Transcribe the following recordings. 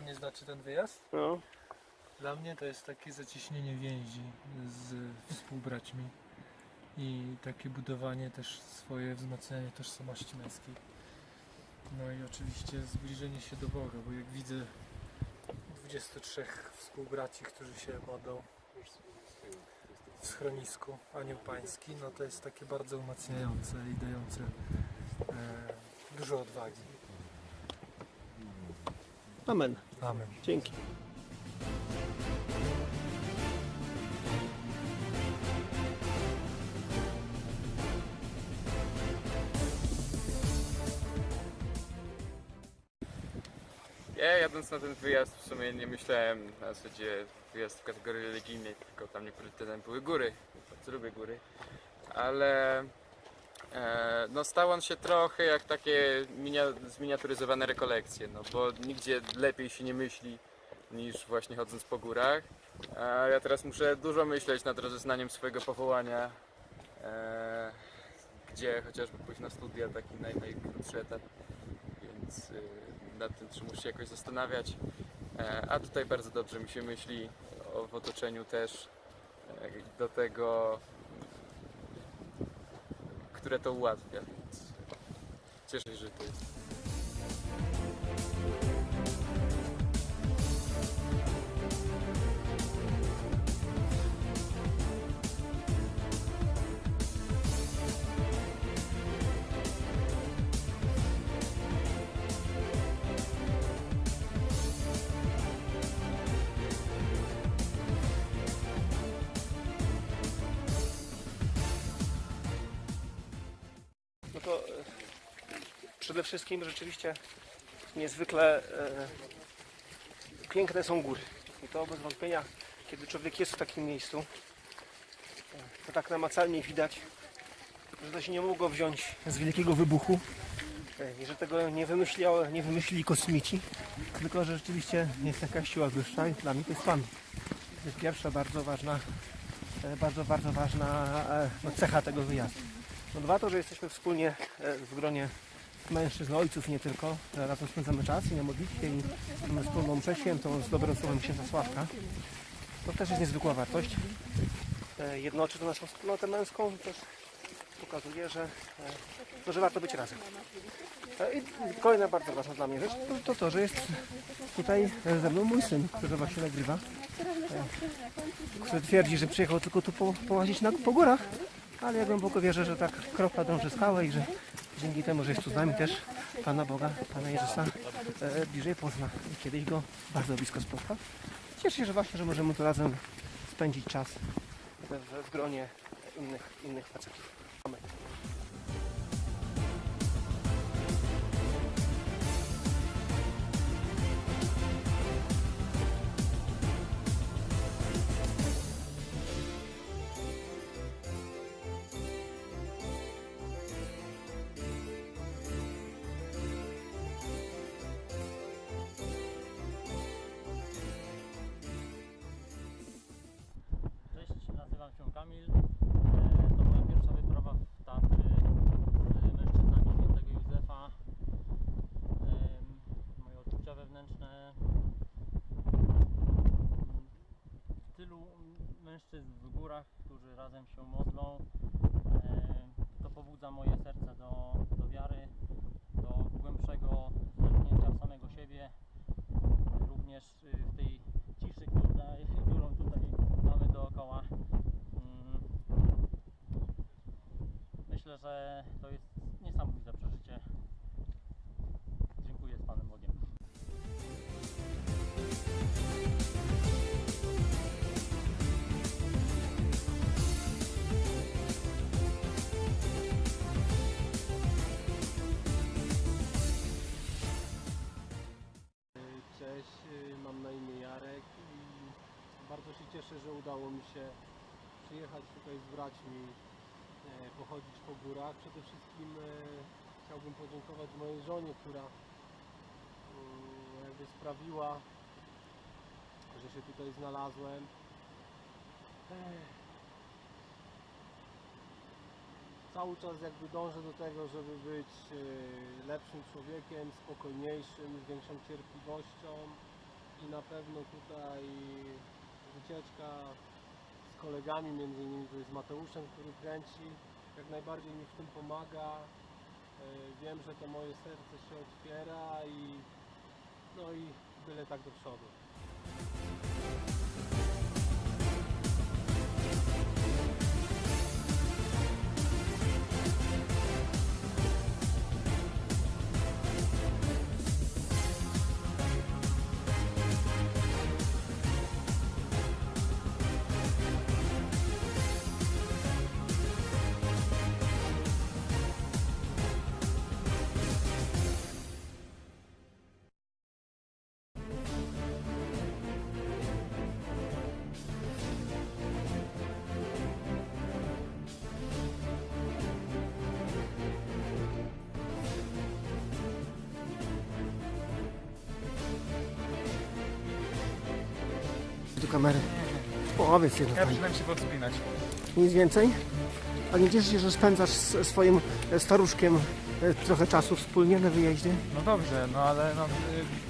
dla mnie znaczy ten wyjazd? No. Dla mnie to jest takie zacieśnienie więzi z współbraćmi i takie budowanie też swoje, wzmacnianie tożsamości męskiej. No i oczywiście zbliżenie się do Boga, bo jak widzę 23 współbraci, którzy się modlą w schronisku Anioł Pański, no to jest takie bardzo umacniające i dające e, dużo odwagi. Amen. Amen. Dzięki. Ja jadąc na ten wyjazd w sumie nie myślałem na zasadzie wyjazd w kategorii religijnej, tylko dla mnie priorytetem były góry. Bardzo lubię góry. Ale no stał on się trochę jak takie minia, zminiaturyzowane rekolekcje, no bo nigdzie lepiej się nie myśli niż właśnie chodząc po górach. A ja teraz muszę dużo myśleć nad rozeznaniem swojego powołania, e, gdzie chociażby pójść na studia, taki naj, najkrótszy etap więc y, nad tym czy muszę się jakoś zastanawiać. E, A tutaj bardzo dobrze mi się myśli o w otoczeniu też e, do tego, które to ułatwia, więc cieszę się, że to jest. Przede wszystkim rzeczywiście niezwykle e, piękne są góry. I to bez wątpienia, kiedy człowiek jest w takim miejscu, e, to tak namacalnie widać, że to się nie mogło wziąć z wielkiego wybuchu e, i że tego nie, wymyśliło, nie wymyślili kosmici, tylko że rzeczywiście jest jakaś siła wyższa i dla mnie to jest Pan. To jest pierwsza bardzo ważna, e, bardzo, bardzo ważna no, cecha tego wyjazdu. No dwa to, że jesteśmy wspólnie w gronie mężczyzn, ojców nie tylko, razem spędzamy czas i na modlitwie i mamy wspólną mszę świętą z dobrym słowem księdza Sławka. To też jest niezwykła wartość. E, Jednoczy to naszą wspólnotę męską też pokazuje, że, e, no, że warto być razem. E, I kolejna bardzo ważna dla mnie rzecz to to, to że jest tutaj e, ze mną mój syn, który właśnie nagrywa. E, Który twierdzi, że przyjechał tylko tu po, połazić na, po górach, ale ja głęboko wierzę, że tak kropla dąży skałę i że dzięki temu, że jest tu z nami też Pana Boga, Pana Jezusa e, bliżej pozna. I kiedyś Go bardzo blisko spotka. Cieszę się, że właśnie, że możemy tu razem spędzić czas w, w, w gronie innych, innych facetów. Amen. Którzy razem się modlą. e, To pobudza moje serce do, do wiary, do głębszego zerknięcia w samego siebie. Również y, w tej ciszy, którą tutaj mamy dookoła. Mm, Myślę, że to jest udało mi się przyjechać tutaj z braćmi, e, pochodzić po górach. Przede wszystkim e, chciałbym podziękować mojej żonie, która mm, jakby sprawiła, że się tutaj znalazłem. Ech. Cały czas jakby dążę do tego, żeby być e, lepszym człowiekiem, spokojniejszym, z większą cierpliwością. i na pewno tutaj wycieczka z kolegami, między innymi z Mateuszem, który kręci, jak najbardziej mi w tym pomaga. E, Wiem, że to moje serce się otwiera i no i byle tak do przodu. Do kamery. Połowiec jedno. Ja przynajmniej się podspinać. Nic więcej? A nie cieszysz się, że spędzasz z swoim e, staruszkiem e, trochę czasu wspólnie na wyjeździe? No dobrze, no ale no, y,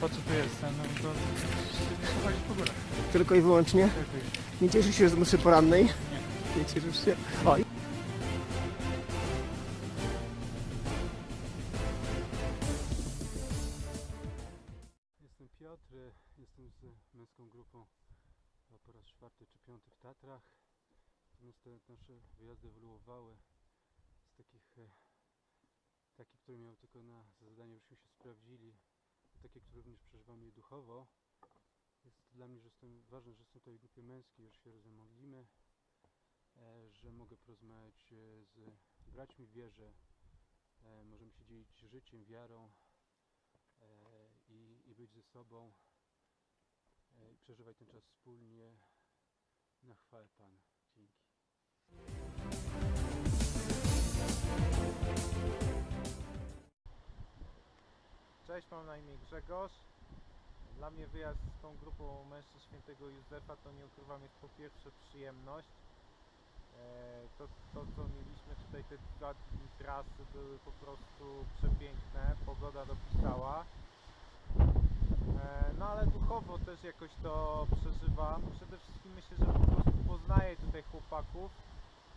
po co tu jestem? No to chodzić po górach. Tylko i wyłącznie? Nie cieszysz się z mszy porannej? Nie. cieszysz się? O, czwarty czy piąty w Tatrach. Natomiast te nasze wyjazdy ewoluowały z takich, e, takich, które miały tylko na za zadanie, żebyśmy się sprawdzili, takie, które również przeżywamy je duchowo. Jest dla mnie że jestem, ważne, że jestem tutaj w grupie męskiej, że się razem modlimy, e, że mogę porozmawiać e, z braćmi w wierze, możemy się dzielić życiem, wiarą, i, i być ze sobą i przeżywać ten czas wspólnie na chwałę Pana. Dzięki. Cześć, mam na imię Grzegorz. Dla mnie wyjazd z tą grupą mężczyzn świętego Józefa to nie ukrywam jest po pierwsze przyjemność. E, To, to co mieliśmy tutaj te dwa dni trasy były po prostu przepiękne, pogoda dopisała. E, No ale duchowo też jakoś to przeżywam. Przede wszystkim myślę, że po prostu poznaję tutaj chłopaków.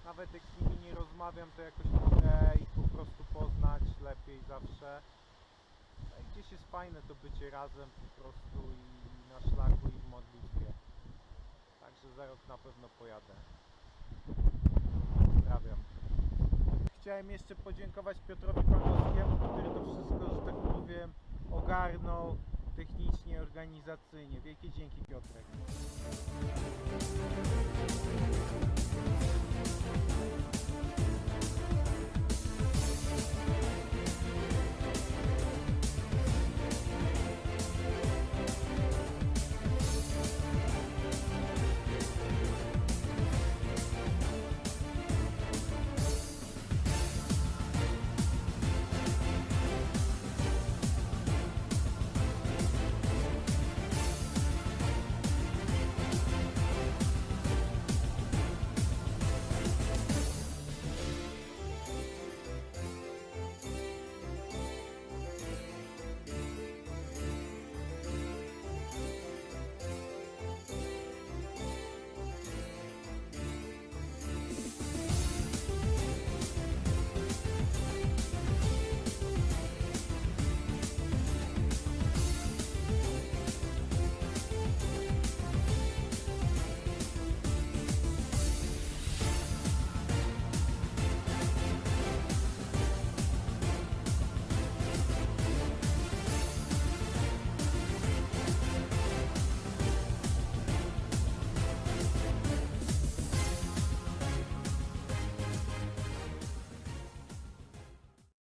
Nawet jak z nimi nie rozmawiam, to jakoś mogę ich po prostu poznać lepiej zawsze. I Gdzieś jest fajne to bycie razem po prostu i na szlaku i w modlitwie. Także za rok na pewno pojadę. Pozdrawiam. Chciałem jeszcze podziękować Piotrowi Pawłowskiemu, który to wszystko, że tak powiem, ogarnął technicznie, organizacyjnie. Wielkie dzięki Piotrek.